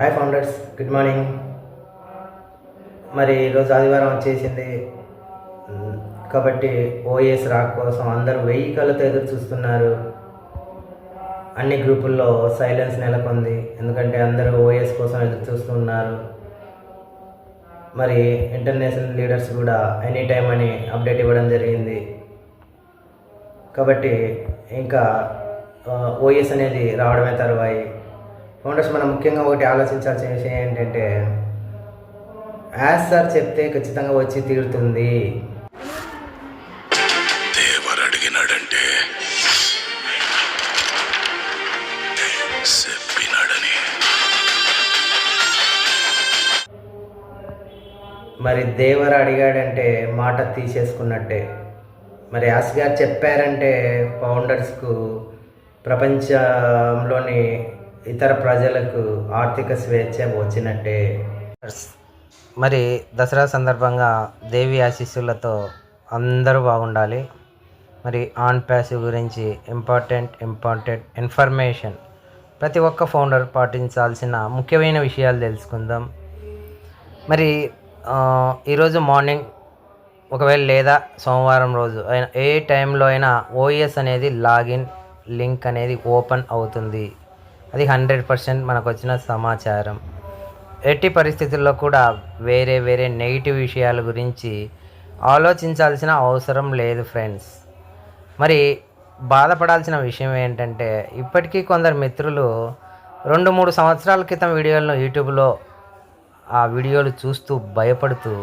Hi founders good morning మరి ఈరోజు ఆదివారం వచ్చేసింది. కాబట్టి ఓఎస్ రాక్ కోసం అందరూ వెయ్యి కళ్ళతో ఎదురు చూస్తున్నారు. అన్ని గ్రూపుల్లో సైలెన్స్ నెలకొంది. ఎందుకంటే అందరూ ఓఎస్ కోసం ఎదురు చూస్తున్నారు. మరి ఇంటర్నేషనల్ లీడర్స్ కూడా ఎనీ టైం అని అప్డేట్ ఇవ్వడం జరిగింది. కాబట్టి ఇంకా ఓఎస్ అనేది రావడమే తర్వాయి. ఫౌండర్స్ మనం ముఖ్యంగా ఒకటి ఆలోచించాల్సిన విషయం ఏంటంటే యాజ్ సార్ చెప్తే ఖచ్చితంగా వచ్చి తీరుతుంది. దేవర్ అడిగినాడంటే చెప్పినాడని. మరి దేవర అడిగాడంటే మాట తీసేసుకున్నట్టే. మరి యాస్ గారు చెప్పారంటే ఫౌండర్స్కు ప్రపంచంలోని ఇతర ప్రజలకు ఆర్థిక స్వేచ్ఛ వచ్చినట్టే. మరి దసరా సందర్భంగా దేవి ఆశీస్సులతో అందరూ బాగుండాలి. మరి ఆన్ ప్యాసివ్ గురించి ఇంపార్టెంట్ ఇంపార్టెంట్ ఇన్ఫర్మేషన్. ప్రతి ఒక్క ఫౌండర్ పాటించాల్సిన ముఖ్యమైన విషయాలు తెలుసుకుందాం. మరి ఈరోజు మార్నింగ్ ఒకవేళ లేదా సోమవారం రోజు అయినా ఏ టైంలో అయినా ఓఎస్ అనేది లాగిన్ లింక్ అనేది ఓపెన్ అవుతుంది. అది హండ్రెడ్ పర్సెంట్ మనకు వచ్చిన సమాచారం. ఎట్టి పరిస్థితుల్లో కూడా వేరే వేరే నెగిటివ్ విషయాల గురించి ఆలోచించాల్సిన అవసరం లేదు ఫ్రెండ్స్. మరి బాధపడాల్సిన విషయం ఏంటంటే ఇప్పటికీ కొందరు మిత్రులు రెండు మూడు సంవత్సరాల క్రితం వీడియోలను యూట్యూబ్లో ఆ వీడియోలు చూస్తూ భయపడుతూ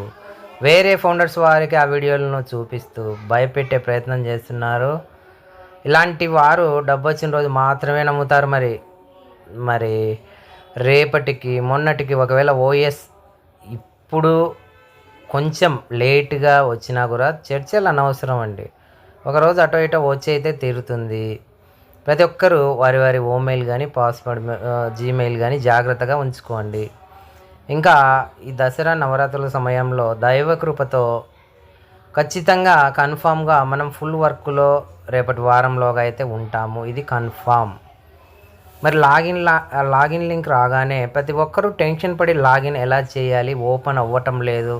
వేరే ఫౌండర్స్ వారికి ఆ వీడియోలను చూపిస్తూ భయపెట్టే ప్రయత్నం చేస్తున్నారు. ఇలాంటి వారు డబ్బు వచ్చిన రోజు మాత్రమే నమ్ముతారు మరి. మరి రేపటికి మొన్నటికి ఒకవేళ ఓఎస్ ఇప్పుడు కొంచెం లేట్గా వచ్చినా కూడా చర్చలు అనవసరం అండి. ఒకరోజు అటో ఇటో వచ్చి అయితే తీరుతుంది. ప్రతి ఒక్కరూ వారి వారి ఓమెయిల్ కానీ పాస్వర్డ్ జీమెయిల్ కానీ జాగ్రత్తగా ఉంచుకోండి. ఇంకా ఈ దసరా నవరాత్రుల సమయంలో దైవ కృపతో ఖచ్చితంగా కన్ఫామ్గా మనం ఫుల్ వర్క్లో రేపటి వారంలోగా అయితే ఉంటాము. ఇది కన్ఫామ్. మరి లాగిన్ లా లాగిన్ లింక్ రాగానే ప్రతి ఒక్కరూ టెన్షన్ పడి లాగిన్ ఎలా చేయాలి ఓపెన్ అవ్వటం లేదు.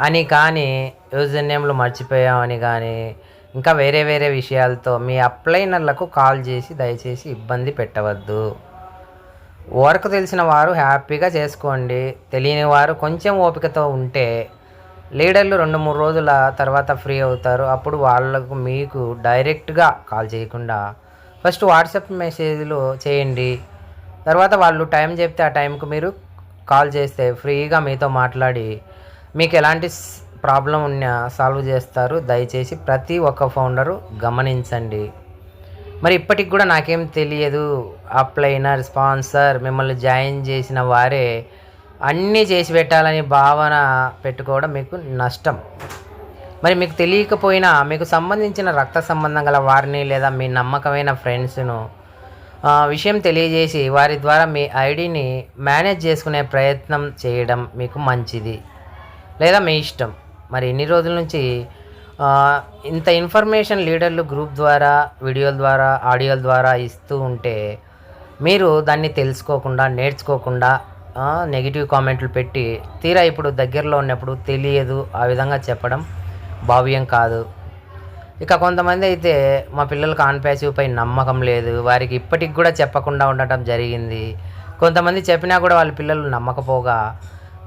అని కానీ యూజర్ నేమ్లు మర్చిపోయామని కానీ ఇంకా వేరే వేరే విషయాలతో మీ అప్లైనర్లకు కాల్ చేసి దయచేసి ఇబ్బంది పెట్టవద్దు. వర్క్ తెలిసిన వారు హ్యాపీగా చేసుకోండి. తెలియని వారు కొంచెం ఓపికతో ఉంటే లీడర్లు రెండు మూడు రోజుల తర్వాత ఫ్రీ అవుతారు. అప్పుడు వాళ్ళకు మీకు డైరెక్ట్గా కాల్ చేయకుండా ఫస్ట్ వాట్సాప్ మెసేజ్లు చేయండి. తర్వాత వాళ్ళు టైం చెప్తే ఆ టైంకు మీరు కాల్ చేస్తే ఫ్రీగా మీతో మాట్లాడి మీకు ఎలాంటి ప్రాబ్లం ఉన్నా సాల్వ్ చేస్తారు. దయచేసి ప్రతి ఒక్క ఫౌండరు గమనించండి. మరి ఇప్పటికి కూడా నాకేం తెలియదు. అప్లైనర్ స్పాన్సర్ మిమ్మల్ని జాయిన్ చేసిన వారే అన్నీ చేసి పెట్టాలని భావన పెట్టుకోవడం మీకు నష్టం. మరి మీకు తెలియకపోయినా మీకు సంబంధించిన రక్త సంబంధం గల వారిని లేదా మీ నమ్మకమైన ఫ్రెండ్స్ను విషయం తెలియజేసి వారి ద్వారా మీ ఐడిని మేనేజ్ చేసుకునే ప్రయత్నం చేయడం మీకు మంచిది లేదా మీ ఇష్టం. మరి ఇన్ని రోజుల నుంచి ఇంత ఇన్ఫర్మేషన్ లీడర్లు గ్రూప్ ద్వారా వీడియోల ద్వారా ఆడియోల ద్వారా ఇస్తూ ఉంటే మీరు దాన్ని తెలుసుకోకుండా నేర్చుకోకుండా నెగిటివ్ కామెంట్లు పెట్టి తీరా ఇప్పుడు దగ్గరలో ఉన్నప్పుడు తెలియదు ఆ విధంగా చెప్పడం భావ్యం కాదు. ఇక కొంతమంది అయితే మా పిల్లలకు ఆన్పాసివ్ పై నమ్మకం లేదు. వారికి ఇప్పటికి కూడా చెప్పకుండా ఉండటం జరిగింది. కొంతమంది చెప్పినా కూడా వాళ్ళ పిల్లలు నమ్మకపోగా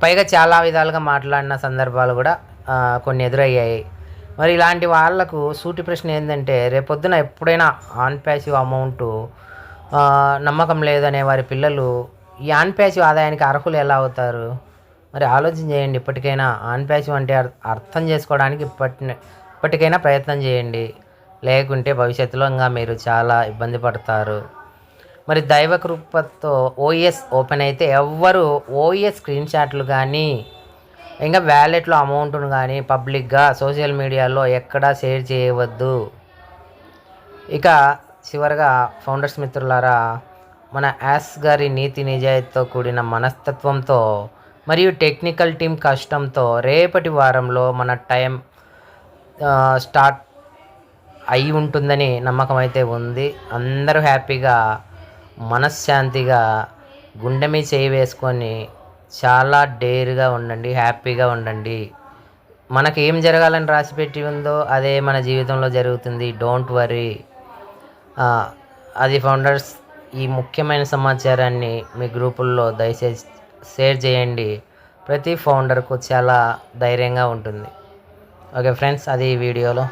పైగా చాలా విధాలుగా మాట్లాడిన సందర్భాలు కూడా కొన్ని ఎదురయ్యాయి. మరి ఇలాంటి వాళ్ళకు సూటి ప్రశ్న ఏంటంటే రేపొద్దున ఎప్పుడైనా ఆన్ ప్యాసివ్ అమౌంట్ నమ్మకం లేదనే వారి పిల్లలు ఈ ఆన్ ప్యాసివ్ ఆదాయానికి అర్హులు ఎలా అవుతారు? మరి ఆలోచన చేయండి. ఇప్పటికైనా ఆన్ ప్యాసివ్ అంటే అర్థం చేసుకోవడానికి ఇప్పటి ఇప్పటికైనా ప్రయత్నం చేయండి. లేకుంటే భవిష్యత్తులో ఇంకా మీరు చాలా ఇబ్బంది పడతారు. మరి దైవ కృపతో ఓఎస్ ఓపెన్ అయితే ఎవ్వరు ఓఎస్ స్క్రీన్ షాట్లు కానీ ఇంకా వ్యాలెట్లో అమౌంట్ను కానీ పబ్లిక్గా సోషల్ మీడియాలో ఎక్కడా షేర్ చేయవద్దు. ఇక చివరగా ఫౌండర్స్ మిత్రులారా మన యాస్ గారి నీతి నిజాయితీతో కూడిన మనస్తత్వంతో మరియు టెక్నికల్ టీం కష్టంతో రేపటి వారంలో మన టైం స్టార్ట్ అయి ఉంటుందని నమ్మకం అయితే ఉంది. అందరూ హ్యాపీగా మనశ్శాంతిగా గుండె మీద చేయి వేసుకొని చాలా డేర్గా ఉండండి హ్యాపీగా ఉండండి. మనకి ఏం జరగాలని రాసిపెట్టి ఉందో అదే మన జీవితంలో జరుగుతుంది. Don't worry. అది ఫౌండర్స్ ఈ ముఖ్యమైన సమాచారాన్ని మీ గ్రూపుల్లో దయచేసి షేర్ చేయండి. ప్రతి ఫౌండర్కు చాలా ధైర్యంగా ఉంటుంది. ఓకే ఫ్రెండ్స్ అది వీడియోలో.